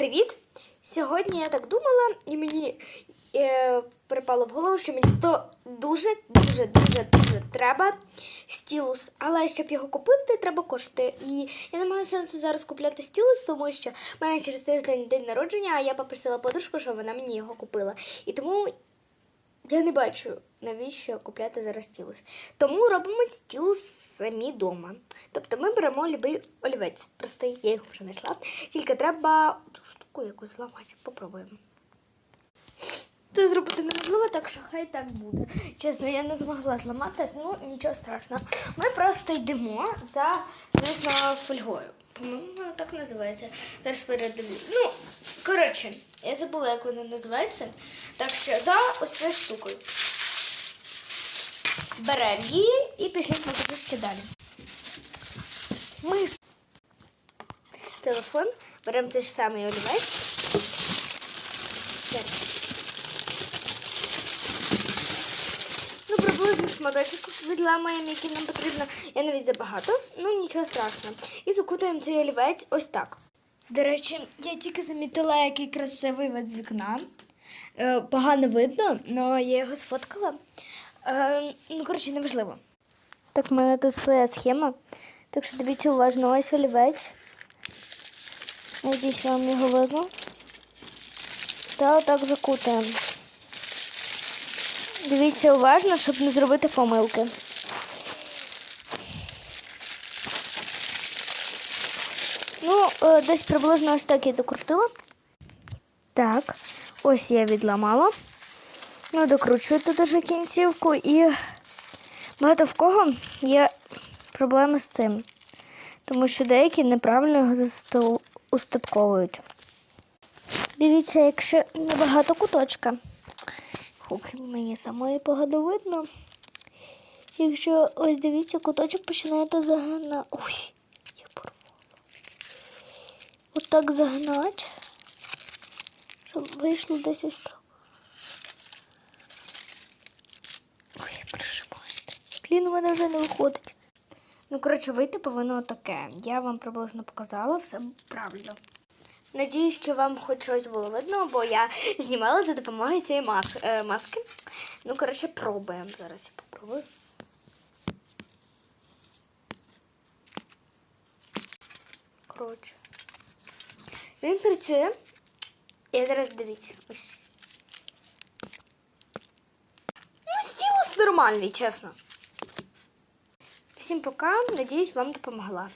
привіт! Сьогодні я так думала, і мені е, припало в голову, що мені то дуже, дуже, дуже, дуже треба стілус. Але щоб його купити, треба кошти. І я не маю сенсу зараз купляти стілус, тому що в мене через тиждень день народження, а я попросила подружку, щоб вона мені його купила. І тому я не бачу, навіщо купляти зараз стілус. Тому робимо стілус самі вдома. Тобто ми беремо любий олівець. Простий, я їх вже знайшла. Тільки треба цю штуку якусь зламати. Попробуємо. Це зробити неможливо, так що хай так буде. Чесно, я не змогла зламати, ну нічого страшного. Ми просто йдемо за знаю, фольгою. По-моєму, вона так називається. Зараз передивлю. Ну, коротше, я забула, як вона називається. Так що за ось цією штукою. Беремо її і пішли покажу ще далі. Ми телефон беремо той ж самий олівець. Ну, приблизно шматочок відламаємо, який нам потрібно. Я навіть забагато, ну нічого страшного. І закутуємо цей олівець ось так. До речі, я тільки замітила, який красивий вид з вікна. Е, погано видно, але я його сфоткала. Е, ну, коротше, неважливо. Так, в мене тут своя схема. Так що дивіться уважно, ось олівець. Надіюсь, вам його видно. Та отак закутаємо. Дивіться уважно, щоб не зробити помилки. Ну, е, десь приблизно ось так я докрутила. Так, ось я відламала. Ну, докручую тут уже кінцівку і багато в кого є проблеми з цим. Тому що деякі неправильно його засту- устатковують. Дивіться, якщо небагато куточка. Хук, мені самої погано видно. Якщо ось дивіться, куточок починаєте загинати. Ой, так загнати, щоб вийшло десь ось. Ой, прижимаєте. Блін, у мене вже не виходить. Ну, коротше, вийти повинно таке. Я вам приблизно показала все правильно. Надіюсь, що вам хоч щось було видно, бо я знімала за допомогою цієї мас- е, маски. Ну, коротше, пробуємо. Зараз я попробую. Коротше. Він працює. Я зараз дивіться. Ось. Ну, стілус нормальний, чесно. Всім пока. Надіюсь, вам допомогла.